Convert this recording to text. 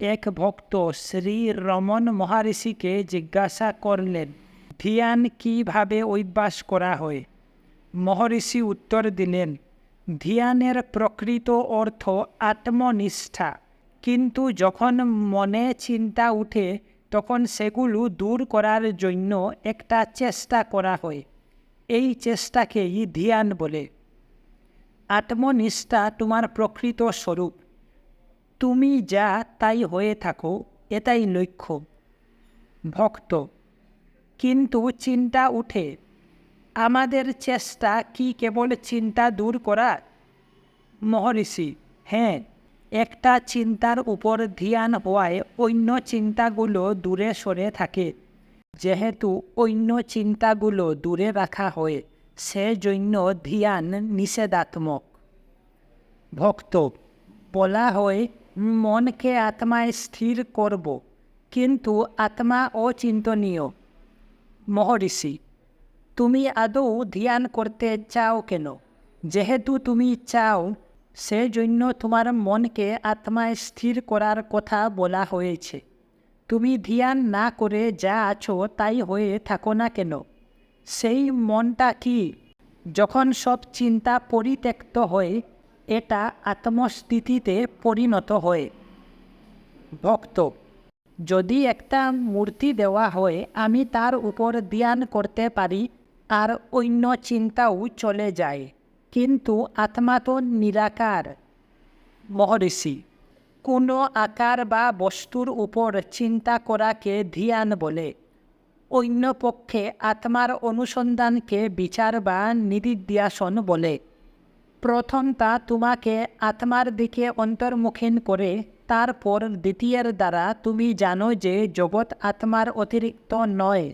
এক ভক্ত শ্রী রমন মহারিষিকে জিজ্ঞাসা করলেন, ধ্যান কীভাবে অভ্যাস করা হয়? মহর্ষি উত্তর দিলেন, ধ্যানের প্রকৃত অর্থ আত্মনিষ্ঠা। কিন্তু যখন মনে চিন্তা উঠে, তখন সেগুলো দূর করার জন্য একটা চেষ্টা করা হয়। এই চেষ্টাকেই ধ্যান বলে। আত্মনিষ্ঠা তোমার প্রকৃত স্বরূপ। তুমি যা তাই হয়ে থাকো, এটাই লক্ষ্য। ভক্ত, কিন্তু চিন্তা উঠে, আমাদের চেষ্টা কি কেবল চিন্তা দূর করা? মহর্ষি হ্যাঁ একটা চিন্তার উপর ধ্যান হওয়ায় অন্য চিন্তাগুলো দূরে সরে থাকে। যেহেতু অন্য চিন্তাগুলো দূরে রাখা হয়, সেজন্য ধ্যান নিষেধাত্মক। ভক্ত, বলা হয় মনকে আত্মায় স্থির করব, কিন্তু আত্মা অচিন্তনীয়। মহর্ষি, তুমি আদৌ ধ্যান করতে চাও কেন? যেহেতু তুমি চাও, সেজন্য তোমার মনকে আত্মায় স্থির করার কথা বলা হয়েছে। তুমি ধ্যান না করে যা আছো তাই হয়ে থাকো না কেন? সেই মনটা কি? যখন সব চিন্তা পরিত্যক্ত হয় এটা আত্মস্থিতিতে পরিণত হয়। ভক্ত, যদি একটা মূর্তি দেওয়া হয়, আমি তার উপর ধ্যান করতে পারি আর অন্য চিন্তাও চলে যায়। কিন্তু আত্মা তো নিরাকার। মহর্ষি, কোনো আকার বা বস্তুর উপর চিন্তা করাকে ধ্যান বলে। অন্য পক্ষে আত্মার অনুসন্ধানকে বিচার বা নিদিধ্যাসন বলে। প্রথমটা তোমাকে আত্মার দিকে অন্তর্মুখীন করে, তারপর দ্বিতীয়ের দ্বারা তুমি জানো যে জগৎ আত্মার অতিরিক্ত নয়।